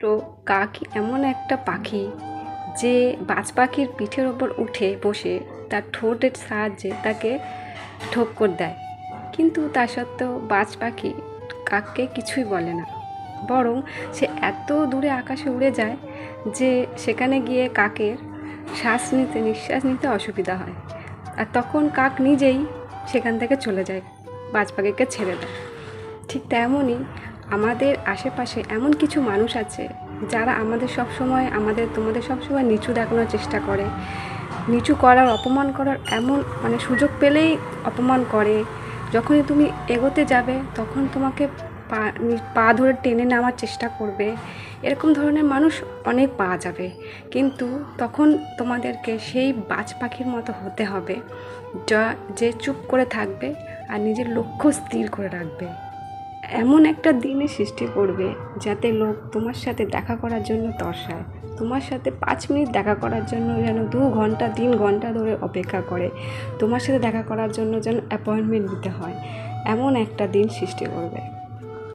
তো কাক এমন একটা পাখি যে বাজ পাখির পিঠের ওপর উঠে বসে তার ঠোঁটের সাহায্যে তাকে ঠক্কর দেয়। কিন্তু তা সত্ত্বেও বাজ পাখি কাককে কিছুই বলে না। বরং সে এত দূরে আকাশে উড়ে যায় যে সেখানে গিয়ে কাকের শ্বাস নিতে, নিঃশ্বাস নিতে অসুবিধা হয়। আর তখন কাক নিজেই সেখান থেকে চলে যায় বাজ পাখিকে ছেড়ে দেয়। ঠিক তেমনই আমাদের আশেপাশে এমন কিছু মানুষ আছে যারা আমাদের সব সময়, আমাদের, তোমাদের সব সময় নিচু দেখানোর চেষ্টা করে। নিচু করার, অপমান করার এমন মানে সুযোগ পেলেই অপমান করে। যখনই তুমি এগোতে যাবে, তখন তোমাকে পা পা ধরে টেনে নেওয়ার চেষ্টা করবে। এরকম ধরনের মানুষ অনেক পাওয়া যাবে। কিন্তু তখন তোমাদেরকে সেই বাজ পাখির মতো হতে হবে, যা, যে চুপ করে থাকবে আর নিজের লক্ষ্য স্থির করে রাখবে। এমন একটা দিনের সৃষ্টি করবে যাতে লোক তোমার সাথে দেখা করার জন্য তর্ষায় তোমার সাথে পাঁচ মিনিট দেখা করার জন্য যেন দু ঘণ্টা, তিন ঘণ্টা ধরে অপেক্ষা করে। তোমার সাথে দেখা করার জন্য যেন অ্যাপয়েন্টমেন্ট নিতে হয়। এমন একটা দিন সৃষ্টি করবে।